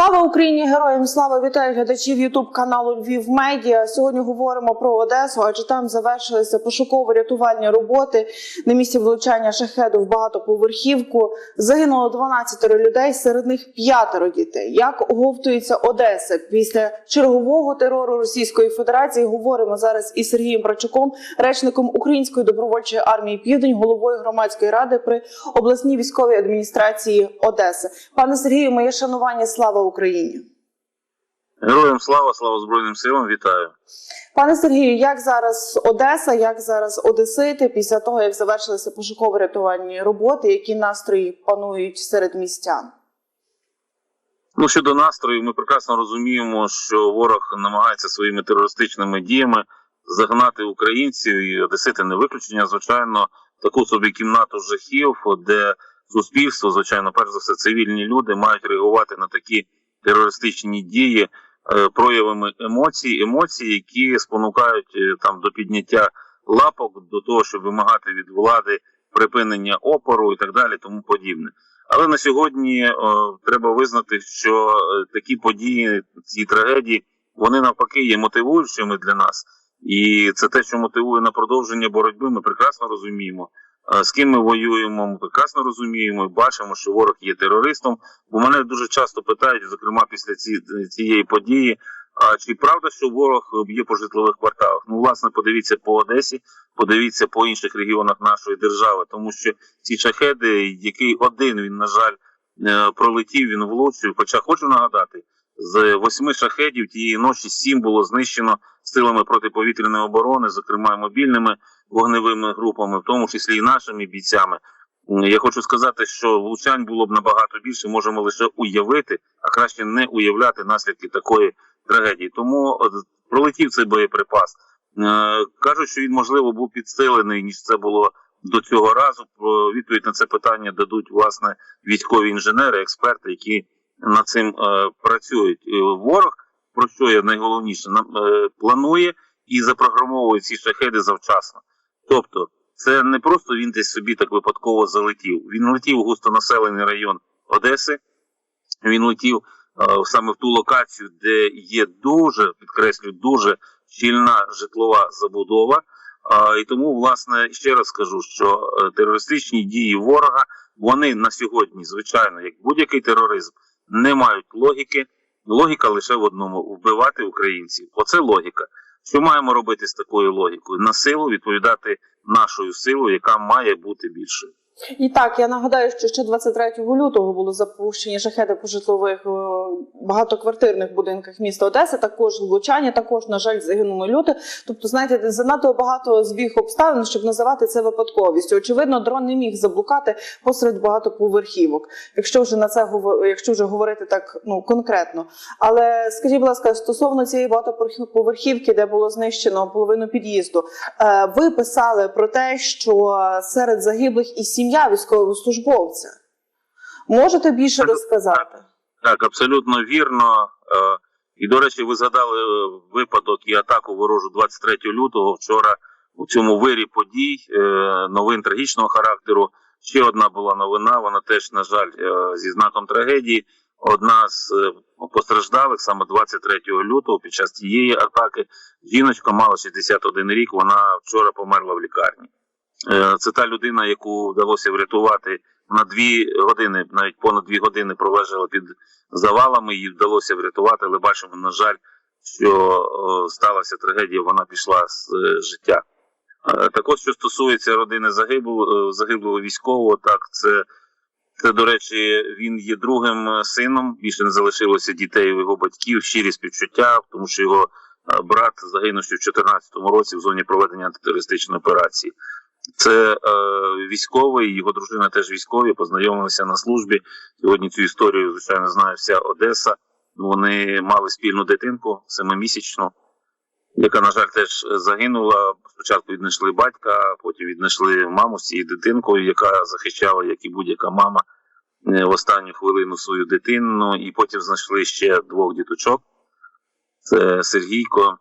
Слава Україні! Героям слава вітаю глядачів Ютуб каналу Львів Медіа. Сьогодні говоримо про Одесу, адже там завершилися пошуково-рятувальні роботи на місці влучання шахеду в багатоповерхівку. Загинуло 12 людей, серед них п'ятеро дітей. Як оговтується Одеса після чергового терору Російської Федерації? Говоримо зараз із Сергієм Брачуком, речником Української добровольчої армії Південь, головою громадської ради при обласній військовій адміністрації Одеси. Пане Сергію, моє шанування, слава Україні. Героям слава, слава Збройним силам, вітаю. Пане Сергію, як зараз Одеса, як зараз Одесити після того, як завершилися пошуково-рятувальні роботи, які настрої панують серед містян? Ну щодо настрою, ми прекрасно розуміємо, що ворог намагається своїми терористичними діями загнати українців і одесити не виключення, звичайно, таку собі кімнату жахів, де суспільство, звичайно, перш за все, цивільні люди мають реагувати на такі терористичні дії е, проявами емоцій, емоцій, які спонукають е, там до підняття лапок, до того, щоб вимагати від влади припинення опору і так далі, тому подібне. Але на сьогодні е, треба визнати, що такі події, ці трагедії, вони навпаки є мотивуючими для нас, і це те, що мотивує на продовження боротьби. Ми прекрасно розуміємо. З ким ми воюємо, ми прекрасно розуміємо і бачимо, що ворог є терористом. Бо мене дуже часто питають, зокрема після ці, цієї події, а чи правда, що ворог б'є по житлових кварталах? Ну, власне, подивіться по Одесі, подивіться по інших регіонах нашої держави, тому що ці шахеди, який один він, на жаль, е, пролетів, він влучив. Хоча хочу нагадати, з восьми шахедів тієї ночі сім було знищено силами протиповітряної оборони, зокрема мобільними вогневими групами, в тому числі і нашими бійцями. Я хочу сказати, що влучань було б набагато більше, можемо лише уявити, а краще не уявляти наслідки такої трагедії. Тому пролетів цей боєприпас. Е, Кажуть, що він можливо був підсилений, ніж це було до цього разу. Відповідь на це питання дадуть власне військові інженери, експерти, які над цим е, працюють. Е, Ворог про що є найголовніше, нам е, планує і запрограмовує ці шахеди завчасно. Тобто, це не просто він десь собі так випадково залетів. Він летів у густонаселений район Одеси. Він летів е, саме в ту локацію, де є дуже, підкреслю, дуже щільна житлова забудова. Е, і тому, власне, ще раз скажу, що терористичні дії ворога вони на сьогодні, звичайно, як будь-який тероризм, не мають логіки. Логіка лише в одному вбивати українців. Оце логіка. Що маємо робити з такою логікою? На силу відповідати нашою силою, яка має бути більшою. І так, я нагадаю, що ще 23 лютого було запущені шахеди по житлових е, багатоквартирних будинках міста Одеси. Також влучання, також, на жаль, загинули люди. Тобто, знаєте, занадто багато збіг обставин, щоб називати це випадковістю. Очевидно, дрон не міг заблукати посеред багатоповерхівок, якщо вже на це якщо вже говорити так ну конкретно. Але скажіть, будь ласка, стосовно цієї багатоповерхівки, де було знищено половину під'їзду, е, ви писали про те, що серед загиблих і сім'я військовослужбовця. Можете більше розказати? Так, абсолютно вірно. Е, І, до речі, ви згадали е, випадок і атаку ворожу 23 лютого. Вчора у цьому вирі подій, е, новин трагічного характеру. Ще одна була новина. Вона теж, на жаль, зі знаком трагедії. Одна з постраждалих саме 23 лютого під час тієї атаки. Жіночка мала 61 рік. Вона вчора померла в лікарні. Е, Це та людина, яку вдалося врятувати на дві години, навіть понад дві години пролежала під завалами. Її вдалося врятувати, але бачимо, на жаль, що сталася трагедія. Вона пішла з е, життя. Е, Так от, що стосується родини загиблого, загиблого військового, так це, це, до речі, він є другим сином. Більше не залишилося дітей у його батьків, щирі співчуття, тому що його брат загинув ще в 2014 році в зоні проведення антитерористичної операції. Це е, військовий, його дружина теж військові, познайомилися на службі. Сьогодні цю історію, звичайно, знає вся Одеса. Вони мали спільну дитинку семимісячну, яка, на жаль, теж загинула. Спочатку віднайшли батька, потім віднайшли маму з цією дитинкою, яка захищала, як і будь-яка мама, е, в останню хвилину свою дитину. І потім знайшли ще двох діточок. Це Сергійко,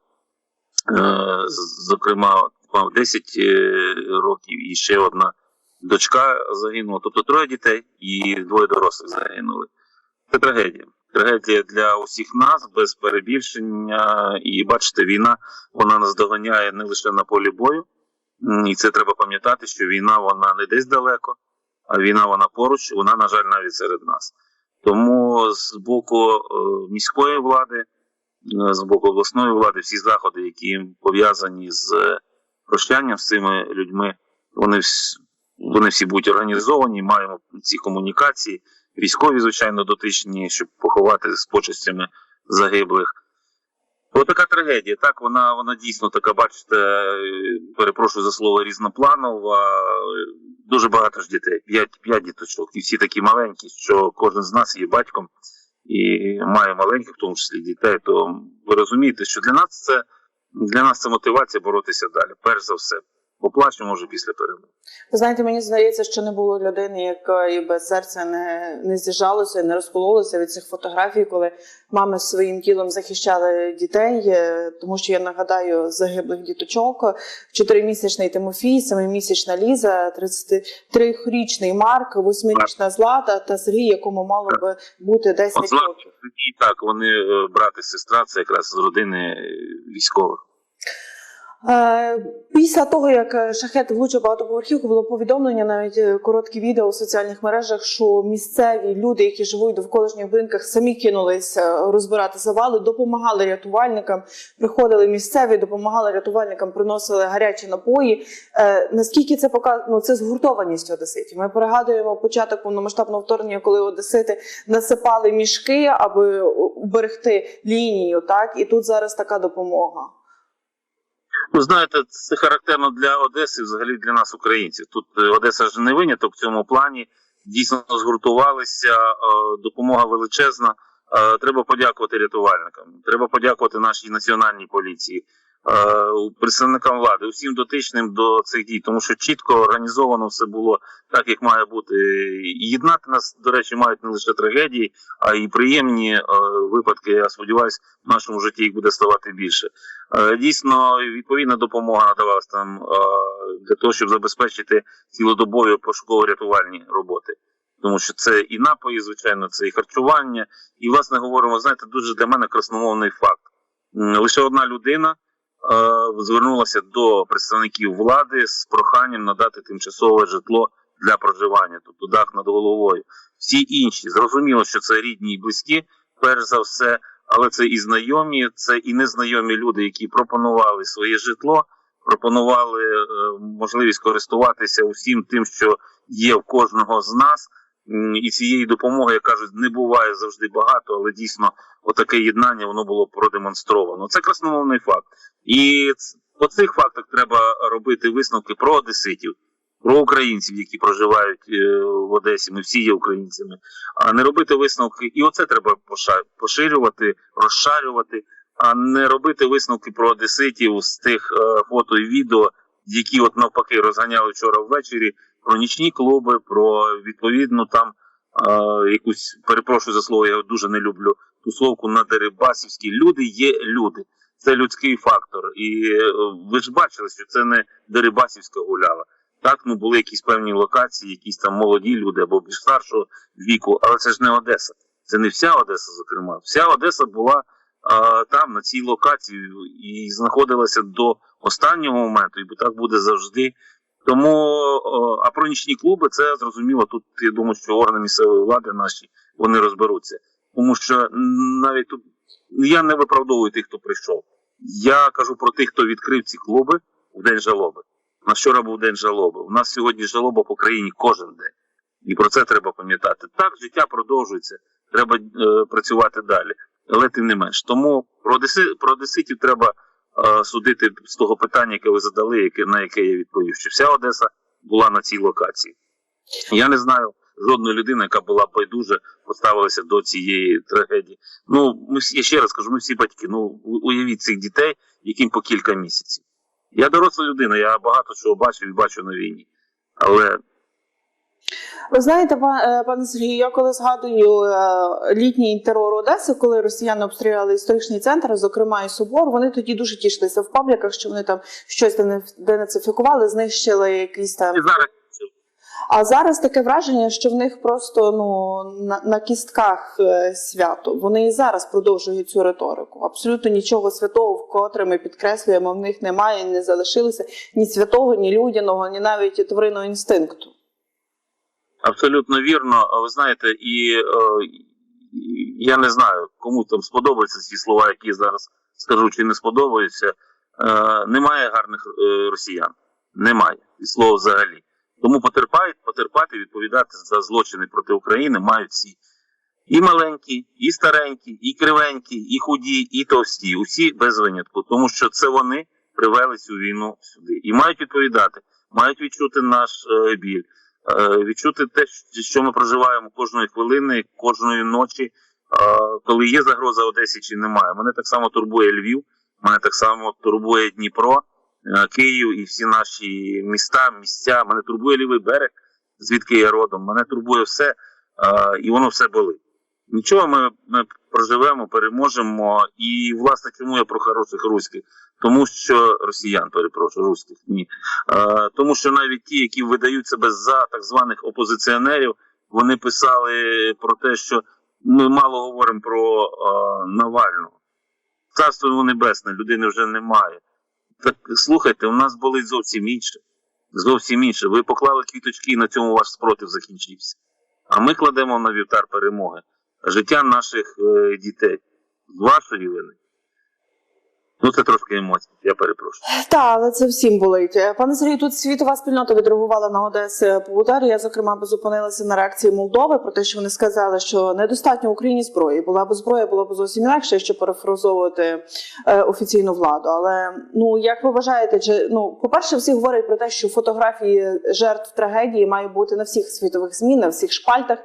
е, зокрема, мав 10 е, років, і ще одна дочка загинула. Тобто троє дітей і двоє дорослих загинули. Це трагедія. трагедія для усіх нас без перебільшення. І бачите, війна вона нас доганяє не лише на полі бою. І це треба пам'ятати, що війна вона не десь далеко, а війна вона поруч, вона, на жаль, навіть серед нас. Тому з боку е, міської влади, е, з боку обласної влади, всі заходи, які пов'язані з прощанням з цими людьми, вони, вс- вони всі будуть організовані, маємо ці комунікації, військові, звичайно, дотичні, щоб поховати з почестями загиблих. Ось така трагедія. Так, вона, вона дійсно така, бачите, перепрошую за слово різнопланова. Дуже багато ж дітей, п'ять, п'ять діточок, і всі такі маленькі, що кожен з нас є батьком і має маленьких, в тому числі дітей. То ви розумієте, що для нас це для нас це мотивація боротися далі. Перш за все, поплачемо може після перемоги. Ви знаєте, мені здається, що не було людини, яка і без серця не, не з'їжджалося, не розкололося від цих фотографій, коли мами своїм тілом захищали дітей. е, Тому що я нагадаю загиблих діточок: чотиримісячний Тимофій, семимісячна Ліза, 33-річний Марк, восьмирічна Злата та Сергій, якому мало би бути 10 От Злата, років. І так, вони е, брат і сестра, це якраз з родини е, військових. Е, Після того, як е, шахет влучив багатоповерхівку, було повідомлення, навіть е, короткі відео у соціальних мережах, що місцеві люди, які живуть довколишніх будинках, самі кинулися розбирати завали, допомагали рятувальникам, приходили місцеві, допомагали рятувальникам, приносили гарячі напої. Наскільки це показує, ну, це згуртованість одеситів. Ми пригадуємо початок повномасштабного вторгнення, коли одесити насипали мішки, аби уберегти лінію. Так і тут зараз така допомога. Ви знаєте, це характерно для Одеси, взагалі для нас, українців. Тут е, Одеса ж не виняток в цьому плані. Дійсно згуртувалися, е, допомога величезна. Е, Треба подякувати рятувальникам. Треба подякувати нашій національній поліції, представникам влади, усім дотичним до цих дій, тому що чітко організовано все було так, як має бути. Єднати нас, до речі, мають не лише трагедії, а й приємні е, випадки. Я сподіваюся, в нашому житті їх буде ставати більше. Е, Дійсно, відповідна допомога надавалась там е, для того, щоб забезпечити цілодобові пошуково-рятувальні роботи. Тому що це і напої, звичайно, це і харчування. І, власне, говоримо, знаєте, дуже для мене красномовний факт. Лише одна людина е, звернулася до представників влади з проханням надати тимчасове житло для проживання, тобто дах над головою. Всі інші зрозуміло, що це рідні і близькі, перш за все, але це і знайомі, це і незнайомі люди, які пропонували своє житло, пропонували е, можливість користуватися усім тим, що є в кожного з нас. І цієї допомоги, як кажуть, не буває завжди багато, але дійсно отаке єднання воно було продемонстровано. Це красномовний факт. І по цих фактах треба робити висновки про одеситів, про українців, які проживають е, в Одесі. Ми всі є українцями, а не робити висновки. І оце треба поширювати, розшарювати, а не робити висновки про одеситів з тих е, фото і відео, які от навпаки розганяли вчора ввечері, про нічні клуби, про відповідну там е, якусь перепрошую за слово, я дуже не люблю тусовку на Дерибасівській. Люди є люди. Це людський фактор. І е, ви ж бачили, що це не Дерибасівська гуляла. Так, ну були якісь певні локації, якісь там молоді люди або більш старшого віку, але це ж не Одеса. Це не вся Одеса, зокрема. Вся Одеса була а, там, на цій локації, і знаходилася до останнього моменту, і так буде завжди. Тому, а про нічні клуби, це зрозуміло. Тут я думаю, що органи місцевої влади наші вони розберуться. Тому що навіть тут я не виправдовую тих, хто прийшов. Я кажу про тих, хто відкрив ці клуби в день жалоби. У нас вчора був день жалоби. У нас сьогодні жалоба по країні кожен день. І про це треба пам'ятати. Так, життя продовжується, треба е, працювати далі. Але тим не менш. Тому про, одеси, про одеситів треба судити з того питання, яке ви задали, яке, на яке я відповів. Що вся Одеса була на цій локації. Я не знаю жодної людини, яка була байдуже, поставилася до цієї трагедії. Ну, ми всі, я ще раз кажу, ми всі батьки. Ну, уявіть цих дітей, яким по кілька місяців. Я доросла людина, я багато чого бачив і бачу на війні. Але Ви знаєте, е, пане Сергію, я коли згадую е, літній терор Одеси, коли росіяни обстріляли історичний центр, зокрема і собор, вони тоді дуже тішилися в пабліках, що вони там щось денацифікували, знищили якісь там і зараз А зараз таке враження, що в них просто ну на, на кістках е, свято. Вони і зараз продовжують цю риторику. Абсолютно нічого святого, вкотре ми підкреслюємо, в них немає, не залишилося ні святого, ні людяного, ні навіть тваринного інстинкту. Абсолютно вірно. Ви знаєте, і е, я не знаю, кому там сподобаються ці слова, які я зараз скажу, чи не сподобаються. Е, немає гарних е, росіян. Немає. І слова взагалі. Тому потерпають, потерпати, відповідати за злочини проти України мають всі. І маленькі, і старенькі, і кривенькі, і худі, і товсті. Усі без винятку. Тому що це вони привели цю війну сюди. І мають відповідати, мають відчути наш е, біль відчути те, що ми проживаємо кожної хвилини, кожної ночі, е, коли є загроза Одесі чи немає. Мене так само турбує Львів, мене так само турбує Дніпро, е, Київ і всі наші міста, місця. Мене турбує лівий берег, звідки я родом. Мене турбує все, е, і воно все болить. Нічого ми проживемо, переможемо. І власне чому я про хороших руських? Тому що росіян перепрошую, руських ні. Е, тому що навіть ті, які видають себе за так званих опозиціонерів, вони писали про те, що ми мало говоримо про е, Навального. Царство йому небесне, людини вже немає. Так слухайте, у нас болить зовсім інше. Зовсім інше. Ви поклали квіточки і на цьому ваш спротив закінчився. А ми кладемо на вівтар перемоги життя наших е, дітей. З вашої вини. Ну, це трошки емоцій, я перепрошую. Так, але це всім болить. Е, Пане Сергію, тут світова спільнота відреагувала на Одеси по удару. Я зокрема би зупинилася на реакції Молдови про те, що вони сказали, що недостатньо Україні зброї. Була б зброя, було б зовсім інакше, якщо перефразовувати е, офіційну владу. Але ну як ви вважаєте, чи ну по-перше, всі говорять про те, що фотографії жертв трагедії мають бути на всіх світових змін, на всіх шпальтах.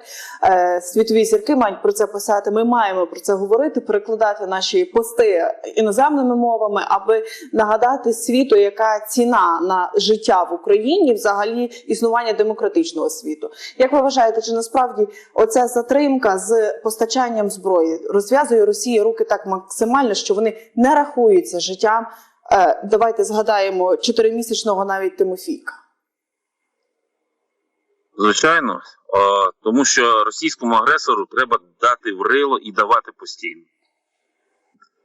Е, світові зірки мають про це писати. Ми маємо про це говорити, перекладати наші пости іноземними мовами, аби нагадати світу, яка ціна на життя в Україні, взагалі існування демократичного світу. Як ви вважаєте, чи насправді оця затримка з постачанням зброї розв'язує Росії руки так максимально, що вони не рахуються життям? Е, давайте згадаємо чотиримісячного навіть Тимофійка. Звичайно, тому що російському агресору треба дати в рило і давати постійно.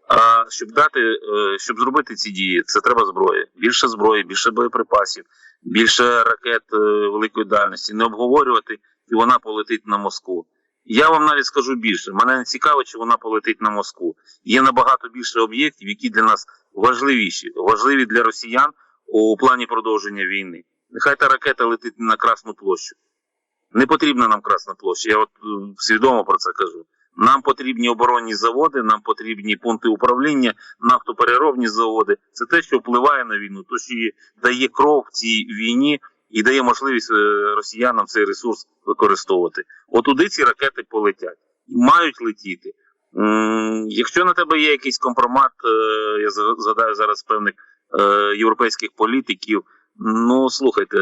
А щоб дати, е, щоб зробити ці дії, це треба зброї. Більше зброї, більше боєприпасів, більше ракет е, великої дальності. Не обговорювати, і вона полетить на Москву. Я вам навіть скажу більше. Мене не цікаво, чи вона полетить на Москву. Є набагато більше об'єктів, які для нас важливіші, важливі для росіян у плані продовження війни. Нехай та ракета летить на Красну площу. Не потрібна нам Красна площа. Я от е, свідомо про це кажу. Нам потрібні оборонні заводи, нам потрібні пункти управління, нафтопереробні заводи. Це те, що впливає на війну, то що дає кров цій війні і дає можливість е, росіянам цей ресурс використовувати. От туди ці ракети полетять і мають летіти. Якщо на тебе є якийсь компромат, е, я згадаю зараз певних е, європейських політиків. Ну слухайте,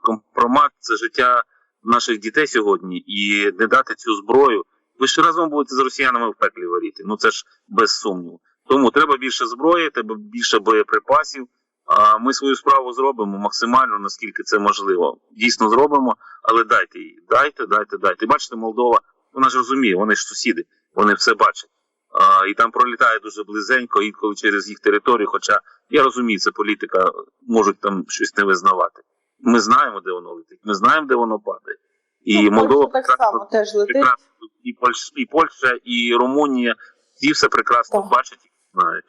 компромат це життя наших дітей сьогодні, і не дати цю зброю. Ви ж разом будете з росіянами в пеклі варіти. Ну це ж без сумніву. Тому треба більше зброї, треба більше боєприпасів. А ми свою справу зробимо максимально, наскільки це можливо. Дійсно зробимо, але дайте її. Дайте, дайте, дайте. Бачите, Молдова, вона ж розуміє, вони ж сусіди, вони все бачать. А, і там пролітає дуже близенько, інколи через їх територію. Хоча я розумію, це політика, можуть там щось не визнавати. Ми знаємо, де воно летить, ми знаємо, де воно падає. І Ну, Молдова так прекрасно само теж летить. прекрасно і Польща, і Польща, і Румунія. Всі все прекрасно Так. бачать і знають.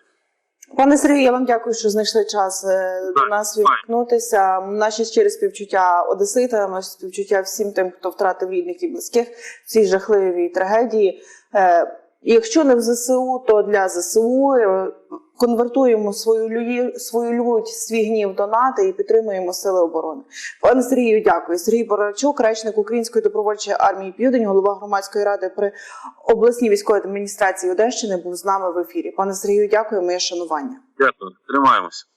Пане Сергію, я вам дякую, що знайшли час е, до нас так. відгукнутися. Наші щирі співчуття одеситам, співчуття всім тим, хто втратив рідних і близьких в цій жахливій трагедії. Е, і Якщо не в ЗСУ, то для ЗСУ Е, конвертуємо свою лю... свою лють, свій гнів до НАТО і підтримуємо сили оборони. Пане Сергію, дякую. Сергій Борачук, речник Української добровольчої армії Південь, голова громадської ради при обласній військовій адміністрації Одещини, був з нами в ефірі. Пане Сергію, дякую. Моє шанування. Дякую, тримаємося.